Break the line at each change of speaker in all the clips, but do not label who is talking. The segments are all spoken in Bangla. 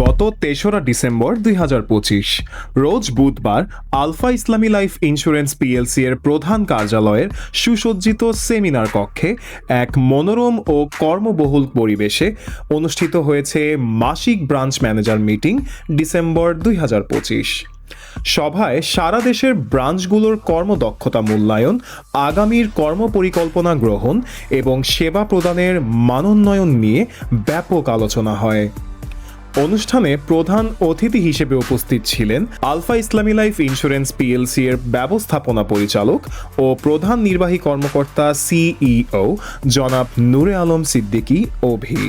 গত তেসরা ডিসেম্বর দুই হাজার পঁচিশ, রোজ বুধবার আলফা ইসলামী লাইফ ইন্স্যুরেন্স পিএলসি এর প্রধান কার্যালয়ের সুসজ্জিত সেমিনার কক্ষে এক মনোরম ও কর্মবহুল পরিবেশে অনুষ্ঠিত হয়েছে মাসিক ব্রাঞ্চ ম্যানেজার মিটিং ডিসেম্বর দুই হাজার পঁচিশ। সভায় সারা দেশের ব্রাঞ্চগুলোর কর্মদক্ষতা মূল্যায়ন, আগামীর কর্মপরিকল্পনা গ্রহণ এবং সেবা প্রদানের মানোন্নয়ন নিয়ে ব্যাপক আলোচনা হয়। অনুষ্ঠানে প্রধান অতিথি হিসেবে উপস্থিত ছিলেন আলফা ইসলামী লাইফ ইন্স্যুরেন্স পিএলসি এর ব্যবস্থাপনা পরিচালক ও প্রধান নির্বাহী কর্মকর্তা সিইও জনাব নূরে আলম সিদ্দিকী, অভি।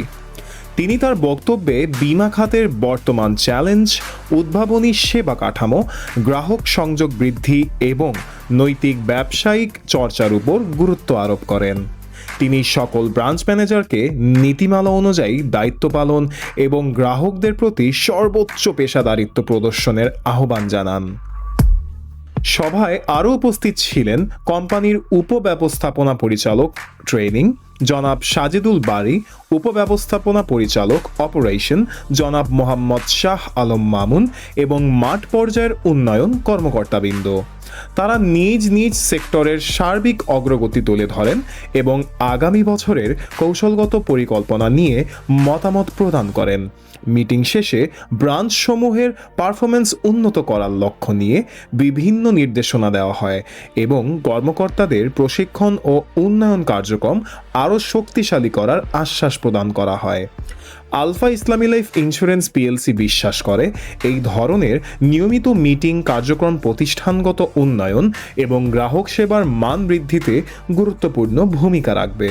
তিনি তার বক্তব্যে বিমা খাতের বর্তমান চ্যালেঞ্জ, উদ্ভাবনী সেবা কাঠামো, গ্রাহক সংযোগ বৃদ্ধি এবং নৈতিক ব্যবসায়িক চর্চার উপর গুরুত্ব আরোপ করেন। তিনি সকল ব্রাঞ্চ ম্যানেজারকে নীতিমালা অনুযায়ী দায়িত্ব পালন এবং গ্রাহকদের প্রতি সর্বোচ্চ পেশাদারিত্ব প্রদর্শনের আহ্বান জানান। সভায় আরও উপস্থিত ছিলেন কোম্পানির উপব্যবস্থাপনা পরিচালক ট্রেনিং, জনাব সাজিদুল বারি, উপব্যবস্থাপনা পরিচালক অপারেশন, জনাব মোহাম্মদ শাহ আলম মামুন এবং মাঠ পর্যায়ের উন্নয়ন কর্মকর্তাবৃন্দ। তারা নিজ নিজ সেক্টরের সার্বিক অগ্রগতি তুলে ধরেন এবং আগামী বছরের কৌশলগত পরিকল্পনা নিয়ে মতামত প্রদান করেন। মিটিং শেষে ব্রাঞ্চসমূহের পারফরমেন্স উন্নত করার লক্ষ্য নিয়ে বিভিন্ন নির্দেশনা দেওয়া হয় এবং কর্মকর্তাদের প্রশিক্ষণ ও উন্নয়ন কার্যক্রম আরও শক্তিশালী করার আশ্বাস প্রদান করা হয়। আলফা ইসলামী লাইফ ইন্স্যুরেন্স পিএলসি বিশ্বাস করে, এই ধরনের নিয়মিত মিটিং কার্যক্রম প্রতিষ্ঠানগত উন্নয়ন এবং গ্রাহক সেবার মান বৃদ্ধিতে গুরুত্বপূর্ণ ভূমিকা রাখবে।